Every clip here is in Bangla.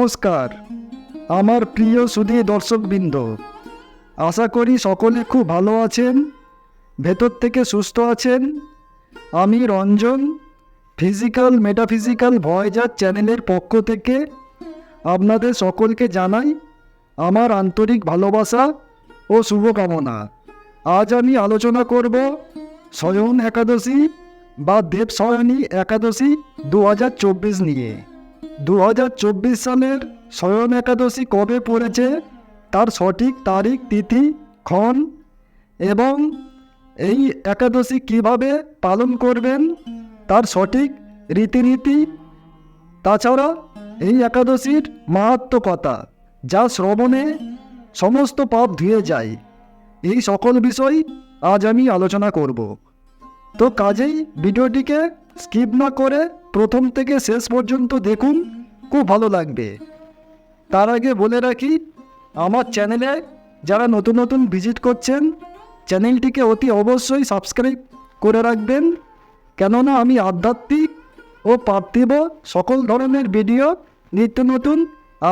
নমস্কার। আমার প্রিয় সুধী দর্শকবৃন্দ, আশা করি সকলে খুব ভালো আছেন, ভেতর থেকে সুস্থ আছেন। আমি রঞ্জন ফিজিক্যাল মেটাফিজিক্যাল ভয়েজার চ্যানেলের পক্ষ থেকে আপনাদের সকলকে জানাই আমার আন্তরিক ভালোবাসা ও শুভকামনা। আজ আমি আলোচনা করব স্বয়ন একাদশী বা দেব স্বয়নী একাদশী দু হাজার চব্বিশ নিয়ে। দু হাজার চব্বিশ সালের স্বয়ং একাদশী কবে পড়েছে? তার সঠিক তারিখ, তিথি, ক্ষণ এবং এই একাদশী কীভাবে পালন করবেন? তার সঠিক রীতিনীতি। তাছাড়া এই একাদশীর মাহাত্মকতা যা শ্রবণে সমস্ত পাপ ধুয়ে যায়, এই সকল বিষয় আজ আমি আলোচনা করব। তো কাজেই ভিডিওটিকে স্কিপ না করে প্রথম থেকে শেষ পর্যন্ত দেখুন, খুব ভালো লাগবে। তার আগে বলে রাখি, আমার চ্যানেলে যারা নতুন নতুন ভিজিট করছেন চ্যানেলটিকে অতি অবশ্যই সাবস্ক্রাইব করে রাখবেন। কেননা আমি আধ্যাত্মিক ও পার্থিব সকল ধরনের ভিডিও নিত্য নতুন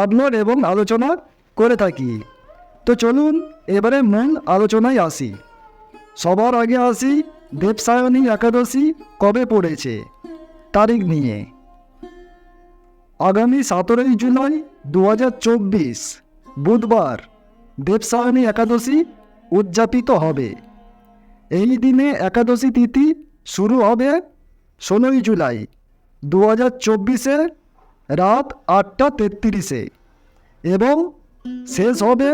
আপলোড এবং আলোচনা করে থাকি। তো চলুন, এবারে মূল আলোচনায় আসি। সবার আগে আসি, দেবসায়নী একাদশী কবে পড়েছে? তারিখ নিয়ে। আগামী সতেরোই জুলাই দু বুধবার দেবসায়নী একাদশী উদযাপিত হবে। এই দিনে একাদশী তিথি শুরু হবে ষোলোই জুলাই দু হাজার চব্বিশে রাত আটটা তেত্রিশে এবং শেষ হবে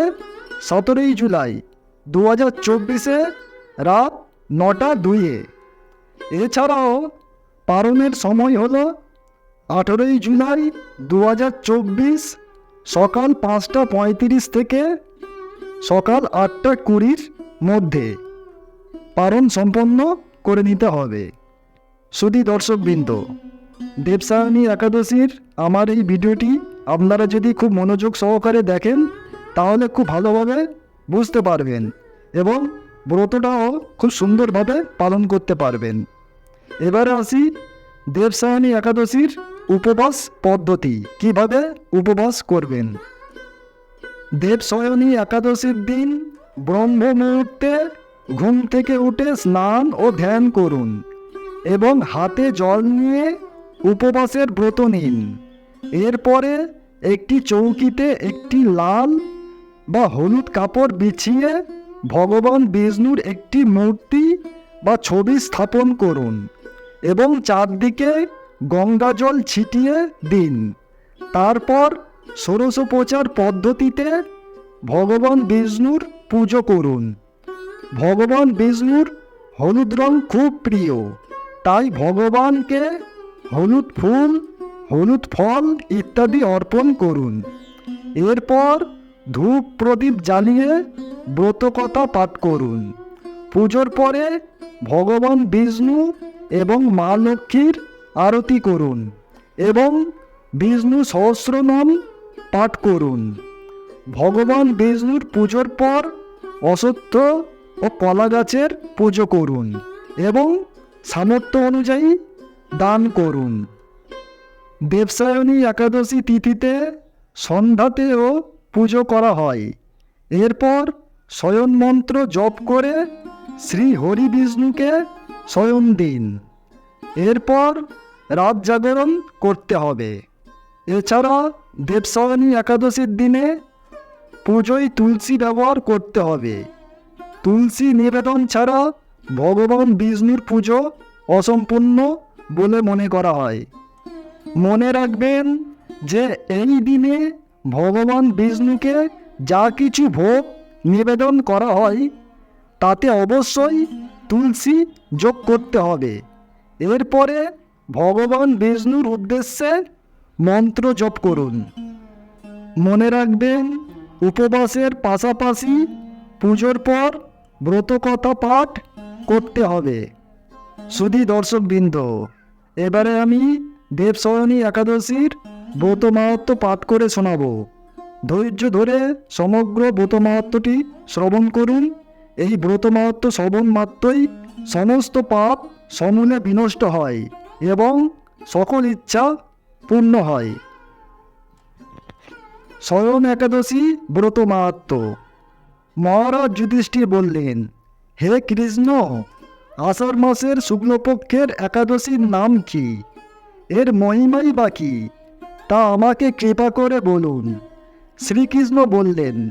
সতেরোই জুলাই দু হাজার চব্বিশে রাত নটা দুইয়ে। এছাড়াও পালনের সময় হলো আঠেরোই জুলাই দু হাজার চব্বিশ সকাল পাঁচটা পঁয়ত্রিশ থেকে সকাল আটটা কুড়ির মধ্যে পালন সম্পন্ন করে নিতে হবে। শুধু দর্শকবৃন্দ, দেবসায়নী একাদশীর আমার এই ভিডিওটি আপনারা যদি খুব মনোযোগ সহকারে দেখেন, তাহলে খুব ভালোভাবে বুঝতে পারবেন এবং ব্রতটাও খুব সুন্দরভাবে পালন করতে পারবেন। এবারে আসি দেবসায়নী একাদশীর উপবাস পদ্ধতি। কীভাবে উপবাস করবেন? দেবসায়নী একাদশীর দিন ব্রহ্ম মুহূর্তে ঘুম থেকে উঠে স্নান ও ধ্যান করুন এবং হাতে জল নিয়ে উপবাসের ব্রত নিন। এরপরে একটি চৌকিতে একটি লাল বা হলুদ কাপড় বিছিয়ে ভগবান বিষ্ণুর একটি মূর্তি বা ছবি স্থাপন করুন। এবং চারদিকে গঙ্গা জল ছিটিয়ে দিন। তারপর ষোড়শোপচার পদ্ধতিতে ভগবান বিষ্ণুর পুজো করুন। ভগবান বিষ্ণুর হলুদ রং খুব প্রিয়। তাই ভগবানকে হলুদ ফুল, হলুদ ফল ইত্যাদি অর্পণ করুন। এরপর ধূপ প্রদীপ জ্বালিয়ে ব্রতকথা পাঠ করুন। পুজোর পরে ভগবান বিষ্ণু এবং মা লক্ষ্মীর আরতি করুন এবং বিষ্ণু সহস্রনাম পাঠ করুন। ভগবান বিষ্ণুর পুজোর পর অসত্য ও কলা গাছের পুজো করুন এবং সামর্থ্য অনুযায়ী দান করুন। দেবসায়নী একাদশী তিথিতে সন্ধ্যাতেও পুজো করা হয়। এরপর শয়ন মন্ত্র জপ করে শ্রী হরি বিষ্ণুকে শয়ন দিন এরপর রাত জাগরণ করতে হবে। এছাড়া দেবসায়নী একাদশীর দিনে পুজোয় তুলসী ব্যবহার করতে হবে। তুলসী নিবেদন ছাড়া ভগবান বিষ্ণুর পুজো অসম্পূর্ণ বলে মনে করা হয়। মনে রাখবেন যে এই দিনে ভগবান বিষ্ণুকে যা কিছু ভোগ নিবেদন করা হয়, তাতে অবশ্যই তুলসী যোগ করতে হবে। এরপরে ভগবান বিষ্ণুর উদ্দেশ্যে মন্ত্র জপ করুন। মনে রাখবেন, উপবাসের পাশাপাশি পুজোর পর ব্রতকথা পাঠ করতে হবে। শুধু দর্শকবৃন্দ, এবারে আমি দেবসয়নী একাদশীর ব্রত মাহাত্ম পাঠ করে শোনাব। ধৈর্য ধরে সমগ্র ব্রত মাহাত্মটি শ্রবণ করুন। এই ব্রত মাহাত্ম শ্রবণ মাত্রই সমস্ত পাপ সমূলে বিনষ্ট হয় এবং সকল ইচ্ছা পূর্ণ হয়। স্বয়ং একাদশী ব্রত মাহাত্ম মহারাজ যুধিষ্ঠির বললেন, হে কৃষ্ণ, আষাঢ় মাসের শুক্লপক্ষের একাদশীর নাম কি? এর মহিমাই বা কি? তা আমাকে কৃপা করে বলুন। শ্রীকৃষ্ণ বললেন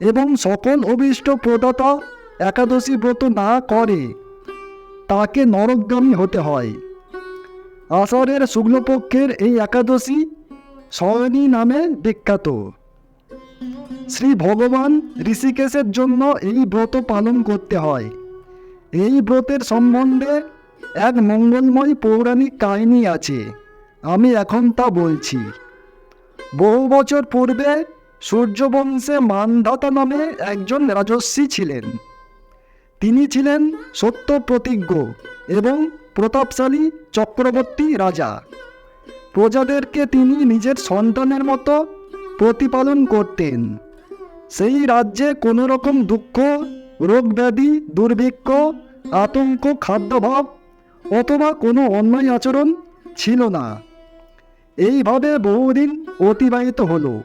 এবং সকল অভিষ্ট প্রদাতা একাদশী ব্রত না করে, তাকে নরকগামী হতে হয়। আষাঢ়ের শুক্লপক্ষের এই একাদশী সয়নী নামে বিখ্যাত। শ্রী ভগবান ঋষিকেশের জন্য এই ব্রত পালন করতে হয়। এই ব্রতের সম্বন্ধে এক মঙ্গলময় পৌরাণিক কাহিনী আছে, আমি এখন তা বলছি। বহু বছর পূর্বে সূর্যবংশে মানধাতা নামে একজন রাজস্বী ছিলেন। তিনি ছিলেন সত্য প্রতিজ্ঞ এবং প্রতাপশালী চক্রবর্তী রাজা। প্রজাদেরকে তিনি নিজের সন্তানের মতো প্রতিপালন করতেন। সেই রাজ্যে কোনো রকম দুঃখ রোগ ব্যাধি দুর্ভিক্ষ, আতঙ্ক, খাদ্যাভাব অথবা কোনো অন্যায় আচরণ ছিল না। এইভাবে বহুদিন অতিবাহিত হলো।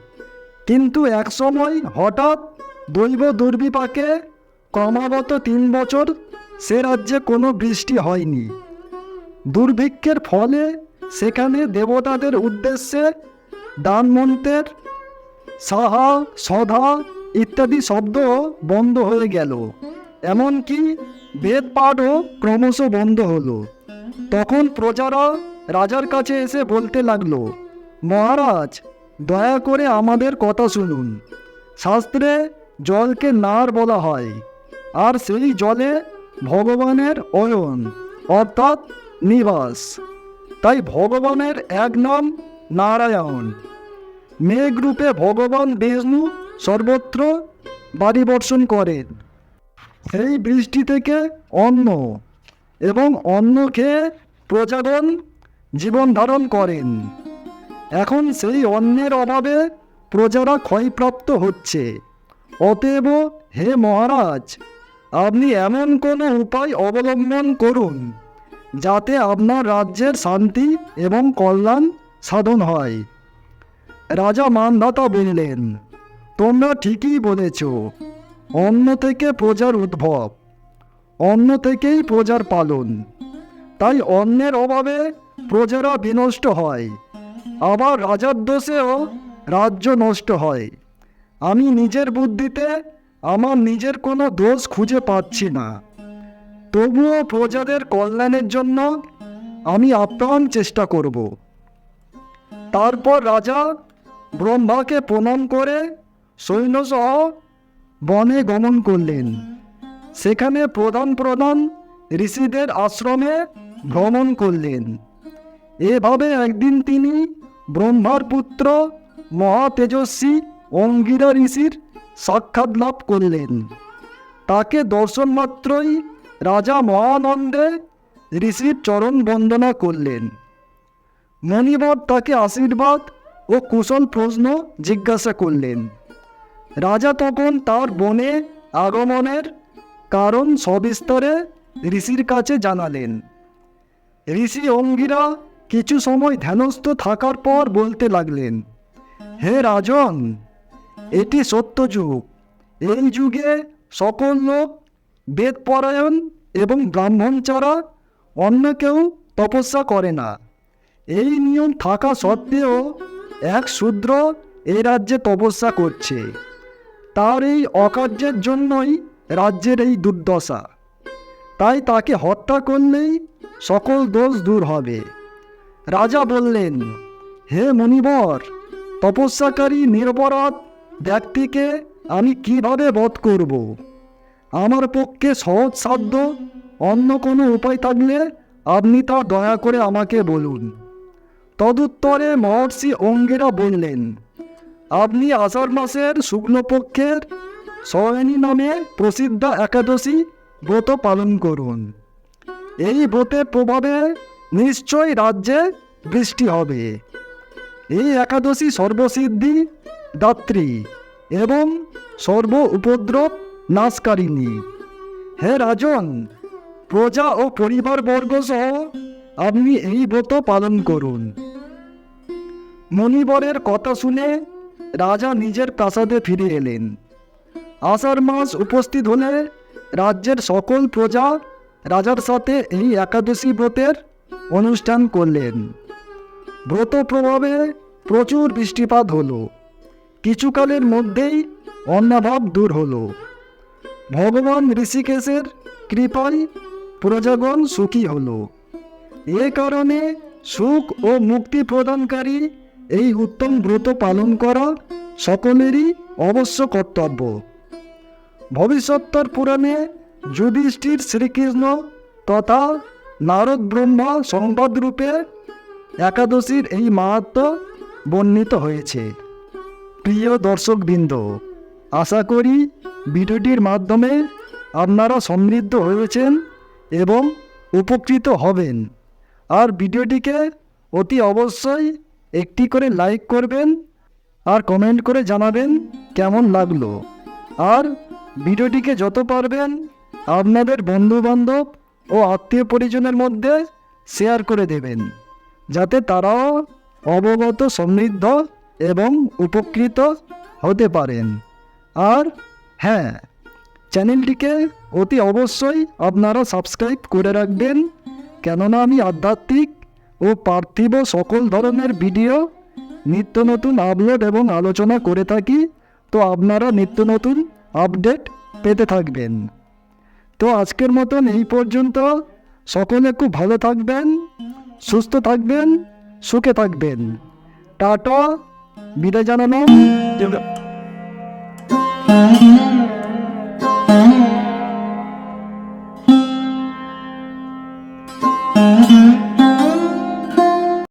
কিন্তু একসময় হঠাৎ দৈব দুর্বিপাকে ক্রমাগত তিন বছর সে রাজ্যে কোনো বৃষ্টি হয়নি। দুর্ভিক্ষের ফলে সেখানে দেবতাদের উদ্দেশ্যে দানমন্ত্রের সাহা, সধা ইত্যাদি শব্দ বন্ধ হয়ে গেল। এমনকি বেদ পাঠও ক্রমশ বন্ধ হলো। তখন প্রজারা রাজার কাছে এসে বলতে লাগল, মহারাজ দয়া করে আমাদের কথা শুনুন। শাস্ত্রে জলকে নার বলা হয়, আর সেই জলে ভগবানের অয়ন, অর্থাৎ নিবাস। তাই ভগবানের এক নাম নারায়ণ। মেঘরূপে ভগবান বিষ্ণু সর্বত্র বাড়ি বর্ষণ করেন। সেই বৃষ্টি থেকে অন্ন এবং অন্ন খেয়ে প্রজাগণ জীবন ধারণ করেন। এখন সেই অন্যের অভাবে প্রজারা ক্ষয়প্রাপ্ত হচ্ছে। অতএব হে মহারাজ, আপনি এমন কোনো উপায় অবলম্বন করুন, যাতে আপনার রাজ্যের শান্তি এবং কল্যাণ সাধন হয়। রাজা মানধাতা বললেন, তোমরা ঠিকই বলেছ অন্ন থেকে প্রজার উদ্ভব অন্ন থেকেই প্রজার পালন। তাই অন্যের অভাবে প্রজারা বিনষ্ট হয়। আবার রাজার দোষেও রাজ্য নষ্ট হয়। আমি নিজের বুদ্ধিতে আমার নিজের কোনো দোষ খুঁজে পাচ্ছি না। তবুও প্রজাদের কল্যাণের জন্য আমি আপ্রাণ চেষ্টা করব। তারপর রাজা ব্রহ্মাকে প্রণাম করে সৈন্যসহ বনে গমন করলেন। সেখানে প্রধান প্রধান ঋষিদের আশ্রমে ভ্রমণ করলেন। এভাবে একদিন তিনি ব্রহ্মার পুত্র মহাতেজস্বী অঙ্গিরা ঋষির সাক্ষাৎ লাভ করলেন। তাকে দর্শন মাত্রই রাজা মহানন্দে ঋষির চরণ বন্দনা করলেন। মণিবর তাকে আশীর্বাদ ও কুশল প্রশ্ন জিজ্ঞাসা করলেন। রাজা তখন তার বনে আগমনের কারণ সবিস্তরে ঋষির কাছে জানালেন। ঋষি অঙ্গিরা কিছু সময় ধ্যানস্থ থাকার পর বলতে লাগলেন, হে রাজন, এটি সত্য যুগ। এই যুগে সকল লোক, বেদপরায়ণ এবং ব্রাহ্মণ ছাড়া অন্য কেউ তপস্যা করে না। এই নিয়ম থাকা সত্ত্বেও এক শূদ্র এই রাজ্যে তপস্যা করছে। তার এই অকার্যের জন্যই রাজ্যের এই দুর্দশা। তাই তাকে হত্যা করলেই সকল দোষ দূর হবে। রাজা বললেন, হে মণিবর, তপস্যাকারী নিরপরাধ ব্যক্তিকে আমি কীভাবে বধ করব? আমার পক্ষে সহজ সাধ্য, অন্য কোনো উপায় থাকলে আপনি তা দয়া করে আমাকে বলুন। তদুত্তরে মহর্ষি অঙ্গেরা বললেন, আপনি আষাঢ় মাসের শুক্লপক্ষের সয়নী নামে প্রসিদ্ধ একাদশী ব্রত পালন করুন। এই ব্রতের প্রভাবে নিশ্চয় রাজ্যে বৃষ্টি হবে। এই একাদশী সর্বসিদ্ধি, দাত্রী এবং সর্ব উপদ্রব নাশকারিণী। হে রাজন, প্রজা ও পরিবারবর্গ সহ আপনি এই ব্রত পালন করুন। মণিবরের কথা শুনে রাজা নিজের প্রাসাদে ফিরে এলেন। আষাঢ় মাস উপস্থিত হলে রাজ্যের সকল প্রজা রাজার সাথে এই একাদশী ব্রতের অনুষ্ঠান করলেন। ব্রত প্রভাবে প্রচুর বৃষ্টিপাত হলো। কিছুকালের মধ্যেই অন্নাভাব দূর হলো। ভগবান ঋষিকেশের কৃপায় প্রজাগণ সুখী হলো। এ কারণে সুখ ও মুক্তি প্রদানকারী এই উত্তম ব্রত পালন করা সকলেরই অবশ্য কর্তব্য। ভবিষ্যত্তর পুরাণে যুধিষ্ঠির শ্রীকৃষ্ণ তথা নারদ ব্রহ্মা সংবাদ রূপে একাদশীর এই মাহাত্ম বর্ণিত হয়েছে। প্রিয় দর্শকবৃন্দ, আশা করি ভিডিওটির মাধ্যমে আপনারা সমৃদ্ধ হয়েছেন এবং উপকৃত হবেন। আর ভিডিওটিকে অতি অবশ্যই একটি করে লাইক করবেন আর কমেন্ট করে জানাবেন কেমন লাগল। আর ভিডিওটিকে যত পারবেন আপনাদের বন্ধুবান্ধব ও আত্মীয় পরিজনের মধ্যে শেয়ার করে দেবেন, যাতে তারাও অবগত, সমৃদ্ধ এবং উপকৃত হতে পারেন। আর হ্যাঁ চ্যানেলটিকে অতি অবশ্যই আপনারা সাবস্ক্রাইব করে রাখবেন, কেননা আমি আধ্যাত্মিক ও পার্থিব সকল ধরনের ভিডিও, নিত্য নতুন আপলোড এবং আলোচনা করে থাকি, তো আপনারা নিত্য নতুন আপডেট পেতে থাকবেন। তো আজকের মতন এই পর্যন্ত। সকলে খুব ভালো থাকবেন, সুস্থ থাকবেন, সুখে থাকবেন। টাটা, বিদায় জানানো।